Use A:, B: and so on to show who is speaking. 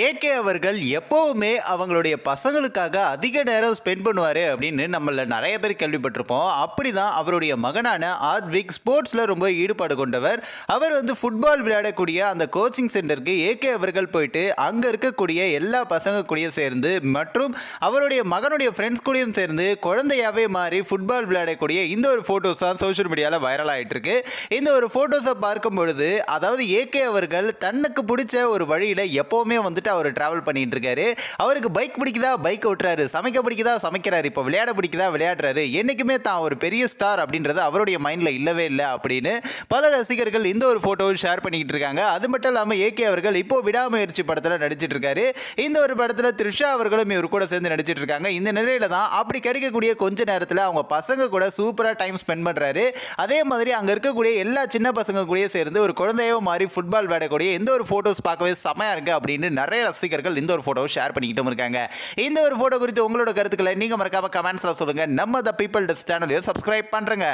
A: AK அவர்கள் எப்போவுமே அவங்களுடைய பசங்களுக்காக அதிக நேரம் ஸ்பெண்ட் பண்ணுவார் அப்படின்னு நம்மள நிறைய பேர் கேள்விப்பட்டிருப்போம். அப்படி தான் அவருடைய மகனான ஆத்விக் ஸ்போர்ட்ஸில் ரொம்ப ஈடுபாடு கொண்டவர். அவர் வந்து ஃபுட்பால் விளையாடக்கூடிய அந்த கோச்சிங் சென்டருக்கு ஏகே அவர்கள் போயிட்டு அங்கே இருக்கக்கூடிய எல்லா பசங்க கூடயும் சேர்ந்து மற்றும் அவருடைய மகனுடைய ஃப்ரெண்ட்ஸ் கூடயும் சேர்ந்து குழந்தையாவே மாறி ஃபுட்பால் விளையாடக்கூடிய இந்த ஒரு ஃபோட்டோஸ் தான் சோஷியல் மீடியாவில் வைரல் ஆகிட்டு இருக்கு இந்த ஒரு ஃபோட்டோஸை பார்க்கும் பொழுது அதாவது ஏகே அவர்கள் தன்னுக்கு பிடிச்ச ஒரு வழியில் எப்போவுமே வந்துட்டு அவர் ட்ராவல் பண்ணிட்டு இருக்காரு அவருக்கு பைக் பிடிக்குதா? பைக் ஓட்டுறாரு. சமைக்க பிடிக்குதா? சமைக்கிறாரு. இப்போ விளையாட பிடிக்குதா? விளையாடுறாரு. என்றைக்குமே தான் ஒரு பெரிய ஸ்டார் அப்படின்றது அவருடைய மைண்டில் இல்லவே இல்லை அப்படின்னு பல ரசிகர்கள் இந்த ஒரு ஃபோட்டோவை ஷேர் பண்ணிக்கிட்டு இருக்காங்க அது மட்டும் இல்லாமல் ஏகே அவர்கள் இப்போ விடாமுயற்சி படத்தில் நடிச்சிட்டு இருக்காரு இந்த ஒரு படத்தில் த்ரிஷா அவர்களும் இவர் கூட சேர்ந்து நடிச்சிட்டு இருக்காங்க இந்த நிலையில தான் அப்படி கிடைக்கக்கூடிய கொஞ்ச நேரத்தில் அவங்க பசங்க கூட சூப்பராக டைம் ஸ்பெண்ட் பண்ணுறாரு அதே மாதிரி அங்கே இருக்கக்கூடிய எல்லா சின்ன பசங்க கூடயே சேர்ந்து ஒரு குழந்தையோ மாதிரி ஃபுட்பால் விளையாடக்கூடிய எந்த ஒரு ஃபோட்டோஸ் பார்க்கவே செமையாக இருக்கு அப்படின்னு நிறைய ரசிகர்கள் இந்த ஒரு ஃபோட்டோவை ஷேர் பண்ணிக்கிட்டும் இருக்காங்க. இந்த ஒரு ஃபோட்டோ குறித்து உங்களோட கருத்துக்களை நீங்கள் மறக்காம கமெண்ட்ஸில் சொல்லுங்கள் நம்ம த பீப்பிள் டஸ் சேனலையும் சப்ஸ்கிரைப் பண்ணுறேங்க